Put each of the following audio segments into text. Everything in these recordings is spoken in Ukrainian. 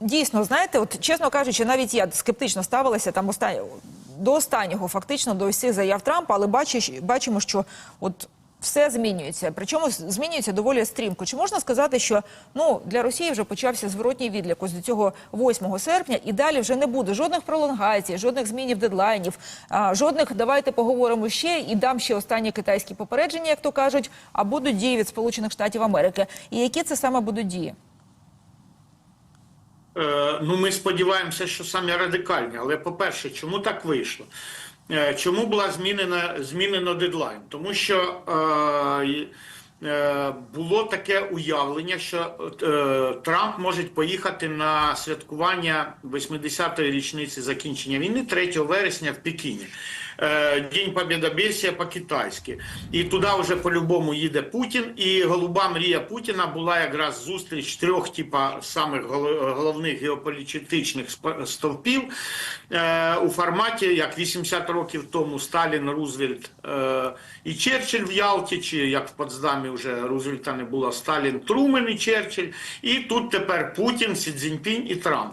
дійсно, знаєте, от чесно кажучи, навіть я скептично ставилася там останні, до останнього, фактично до усіх заяв Трампа, але бачиш, бачимо, що от все змінюється. Причому змінюється доволі стрімко. Чи можна сказати, що ну для Росії вже почався зворотній відлік ось до цього 8 серпня, і далі вже не буде жодних пролонгацій, жодних змінів дедлайнів, а, жодних давайте поговоримо ще і дам ще останні китайські попередження, як то кажуть, а будуть дії від Сполучених Штатів Америки. І які це саме будуть дії? Е, Ну, ми сподіваємося, що самі радикальні. Але по-перше, чому так вийшло? Е, Чому була змінена змінено дедлайн? Тому що е, було таке уявлення, що Трамп може поїхати на святкування 80-ї річниці закінчення війни 3 вересня в Пекіні. Е, День Побєдобєсія по-китайськи. І туди вже по-любому їде Путін. І голуба мрія Путіна була якраз зустріч трьох типа самих головних геополітичних стовпів е, у форматі, як 80 років тому Сталін, Рузвельт е, і Черчилль в Ялті, чи як в Потсдамі вже Рузвельта не було Сталін, Трумен і Черчилль. І тут тепер Путін, Сі Цзіньпінь і Трамп.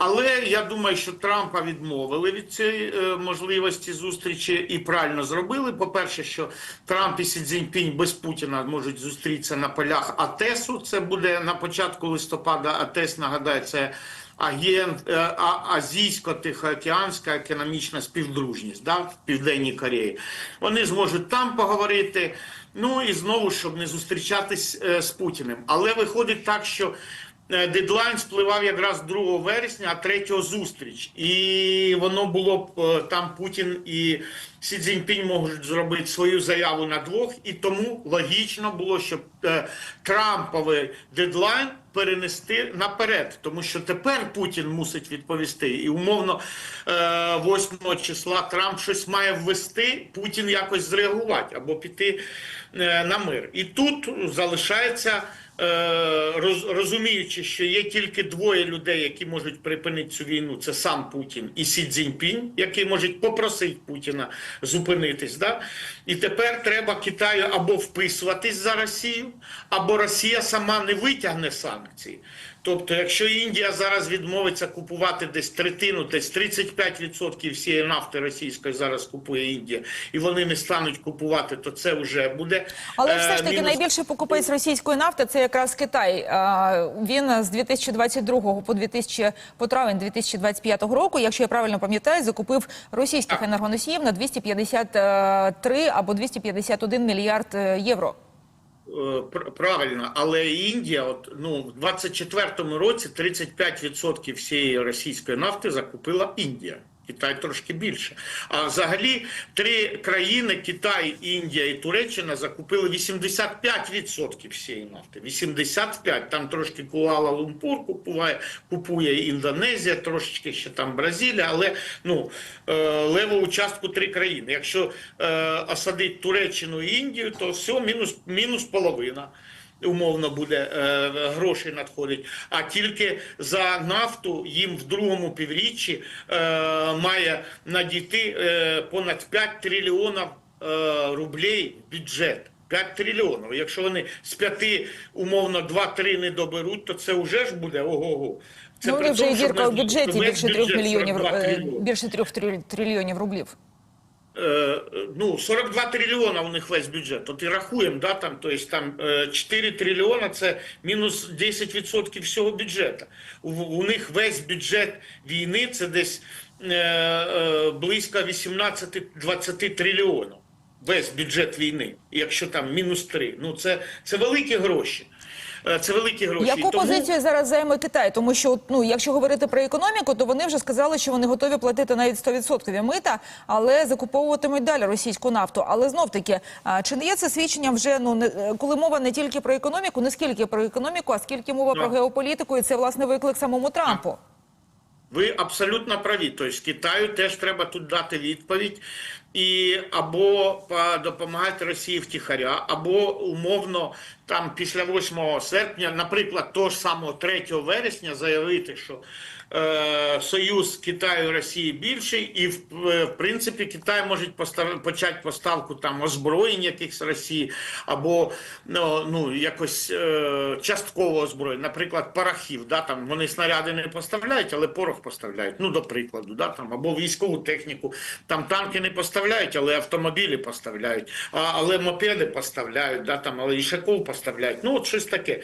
Але я думаю, що Трампа відмовили від цієї е, можливості зустрічі і правильно зробили. По-перше, що Трамп і Сі Цзіньпінь без Путіна можуть зустрітися на полях АТЕСу. Це буде на початку листопада. АТЕС нагадаю, це агент е, Азійсько-Тихоокеанська економічна співдружність да, в Південній Кореї. Вони зможуть там поговорити. Ну і знову, щоб не зустрічатись е, з Путіним. Але виходить так, що Дедлайн спливав якраз 2 вересня, а 3 зустріч. І воно було б е, там Путін і Сі Цзіньпінь можуть зробити свою заяву на двох, і тому логічно було, щоб е, Трамповий дедлайн перенести наперед, тому що тепер Путін мусить відповісти. І умовно е, 8 числа Трамп щось має ввести, Путін якось зреагувати або піти е, на мир. І тут залишається. Е, роз- розуміючи, що є тільки двоє людей, які можуть припинити цю війну, це сам Путін і Сі Цзіньпінь, які можуть попросити Путіна зупинитись. Да? І тепер треба Китаю або вписуватись за Росію, або Росія сама не витягне санкції. Тобто, якщо Індія зараз відмовиться купувати десь третину, десь 35% всієї нафти російської зараз купує Індія, і вони не стануть купувати, то це вже буде. Але е, все ж таки мінус. найбільший покупець російської нафти це якраз Китай. А, Він з 2022 по 2000, по травень 2025 року, якщо я правильно пам'ятаю, закупив російських енергоносіїв на 253 або 251 мільярд е, євро. Е, Правильно, але Індія, от ну в 24-му році 35% всієї російської нафти закупила Індія. Китай трошки більше. А взагалі три країни Китай, Індія і Туреччина закупили 85% всієї нафти. 85. Там трошки Куала Лумпур купує, купує Індонезія, трошечки ще там Бразилія, але ну е, леву частку три країни. Якщо е, осадить Туреччину і Індію, то все мінус, мінус половина. Умовно буде е, грошей надходить, а тільки за нафту їм в другому півріччі е, має надійти е, понад 5 трильйонів е, рублей бюджет. 5 трильйонів. Якщо вони з 5, умовно 2-3 не доберуть, то це вже ж буде ого-го. Це ну, при вже тому, що в бюджеті більше трьох мільйонів 42 трильйони. більше трьох триль- трильйонів рублів. Е, ну, 42 трильйона у них весь бюджет. От і рахуємо, да, там, то есть там е, 4 трильйона це мінус 10% всього бюджету. У, у них весь бюджет війни це десь е, е, близько 18-20 трильйонів. Весь бюджет війни, якщо там мінус 3. Ну це, це великі гроші. Е, Це великі гроші. Яку тому- позицію зараз займе Китай? Тому що ну, якщо говорити про економіку, то вони вже сказали, що вони готові платити навіть 100% мита, але закуповуватимуть далі російську нафту. Але знов таки, чи не є це свідченням вже ну не е, коли мова не тільки про економіку, не скільки про економіку, а скільки мова про геополітику, і це власне виклик самому Трампу. Ви абсолютно праві. Тобто Китаю теж треба тут дати відповідь. і або допомагати Росії втіхаря, або умовно там після 8 серпня, наприклад, того ж самого 3 вересня заявити, що е, союз Китаю і Росії більший, і в, в принципі Китай може постав, почати поставку там озброєнь якихось Росії, або ну, ну якось е, частково озброєнь, наприклад, порохів. Да, там вони снаряди не поставляють, але порох поставляють. Ну, до прикладу, да, там або військову техніку. Там танки не поставляють, але автомобілі поставляють, а, але мопеди поставляють, да, там, але ішаков поставляють. Ну, от щось таке.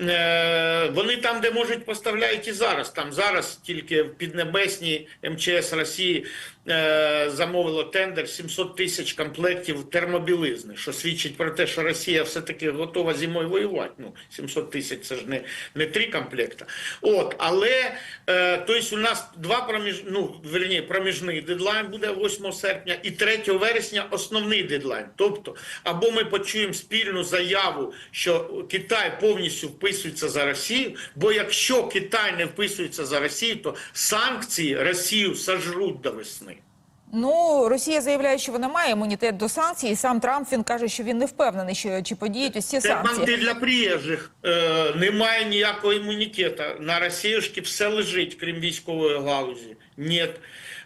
Е, вони там, де можуть, поставляють і зараз. Там зараз тільки в Піднебесній МЧС Росії е, замовило тендер 700 тисяч комплектів термобілизни, що свідчить про те, що Росія все-таки готова зимою воювати. Ну, 700 тисяч це ж не, не три комплекта. От, але е, тобто у нас два проміж, ну, верні, проміжний дедлайн буде 8 серпня і 3 вересня основний дедлайн. Тобто, або ми почуємо спільну заяву, що Китай повністю вписується за Росію, бо якщо Китай не вписується за Росію, то санкції Росію сожруть до весни. Ну, Росія заявляє, що вона має імунітет до санкцій, і сам Трамп він каже, що він не впевнений, що чи подіють ось ці Це санкції. для приїжджих. Е, немає ніякого імунітету. На Росіюшки все лежить, крім військової галузі. Ні.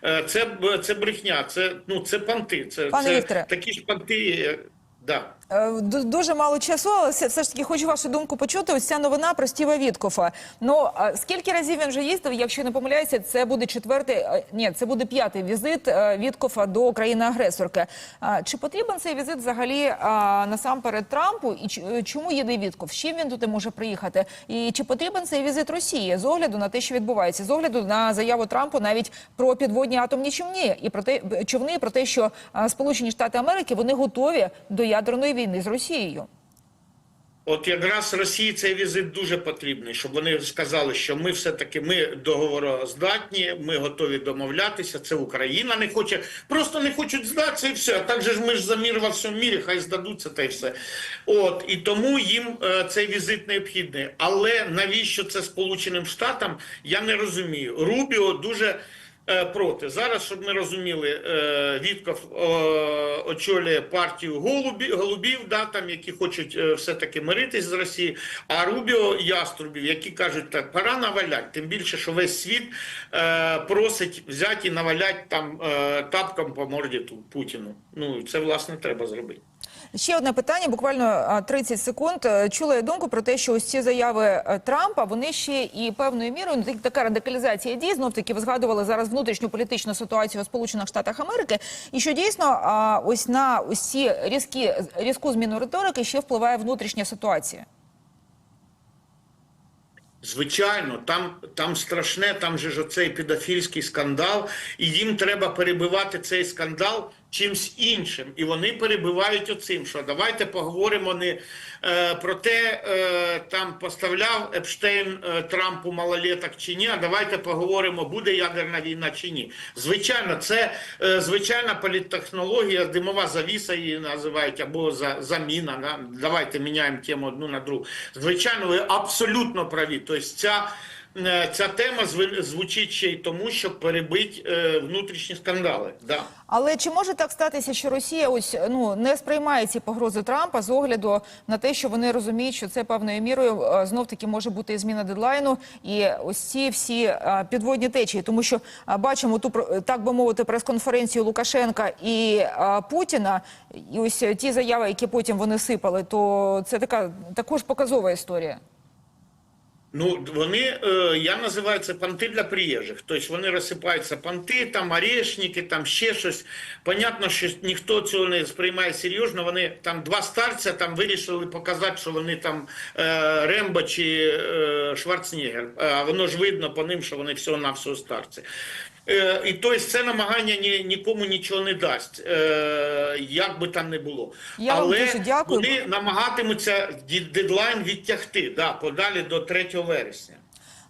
Е, це, це брехня, це, ну, це панти. Це, Пане це Вікторе. такі ж панти. е, Да. Е, ду- Дуже мало часу, але все, ж таки хочу вашу думку почути. Ось ця новина про Стіва Віткофа. Ну скільки разів він вже їздив? Якщо не помиляюся, це буде четвертий, е, ні, це буде п'ятий візит е, Віткофа до країни-агресорки. Чи потрібен цей візит взагалі насамперед Трампу? І чому їде Вітков? З чим він туди може приїхати? І чи потрібен цей візит Росії з огляду на те, що відбувається, з огляду на заяву Трампу навіть про підводні атомні човни і про те, човни, про те, що Сполучені Штати Америки вони готові до ядерної війни з Росією. От якраз Росії цей візит дуже потрібний, щоб вони сказали, що ми все-таки ми договороздатні, ми готові домовлятися. Це Україна не хоче, просто не хочуть здатися і все. А так же ж ми ж за мір во всьому мірі, хай здадуться та й все. От і тому їм е, цей візит необхідний. Але навіщо це Сполученим Штатам? Я не розумію. Рубіо дуже. Е, Проти зараз, щоб ми розуміли, е, Вітков е, очолює партію голубі, голубів, да, там, які хочуть все-таки миритись з Росією, а Рубіо яструбів, які кажуть, так, пора навалять. Тим більше, що весь світ просить взяти і навалять там тапком по морді Путіну. Ну це власне треба зробити. Ще одне питання, буквально а, 30 секунд. Е, Чула я думку про те, що ось ці заяви е, Трампа вони ще і певною мірою ну, така радикалізація дій. Знов таки ви згадували зараз внутрішню політичну ситуацію у Сполучених Штатах Америки, і що дійсно ось на ці різкі різку зміну риторики ще впливає внутрішня ситуація. Звичайно, там, там страшне, там же ж оцей педофільський скандал, і їм треба перебивати цей скандал чимсь іншим. І вони перебивають оцим, що давайте поговоримо не е, про те, е, там поставляв Епштейн е, Трампу малолеток чи ні, а давайте поговоримо, буде ядерна війна чи ні. Звичайно, це е, звичайна політтехнологія, димова завіса її називають, або за, заміна. Да? Давайте міняємо тему одну на другу. Звичайно, ви абсолютно праві. Тобто ця, ця тема звучить ще й тому, щоб перебити е, внутрішні скандали. Да. Але чи може так статися, що Росія ось ну не сприймає ці погрози Трампа з огляду на те, що вони розуміють, що це певною мірою е, знов таки може бути і зміна дедлайну, і ось ці всі е, підводні течії, тому що е, бачимо ту так би мовити прес-конференцію Лукашенка і е, Путіна, і ось е, ті заяви, які потім вони сипали, то це така також показова історія. Ну, вони, е, я називаю це понти для приїжджих. Тобто вони розсипаються понти, там орешники, там ще щось. Понятно, що ніхто цього не сприймає серйозно. Вони там два старця там вирішили показати, що вони там е, Рембо чи е, Шварценеггер. А воно ж видно по ним, що вони всього на всього старці. Е, і тобто це намагання ні, нікому нічого не дасть, е, як би там не було. Я вам Але дуже дякую. вони намагатимуться дедлайн відтягти да, подалі до 3 вересня.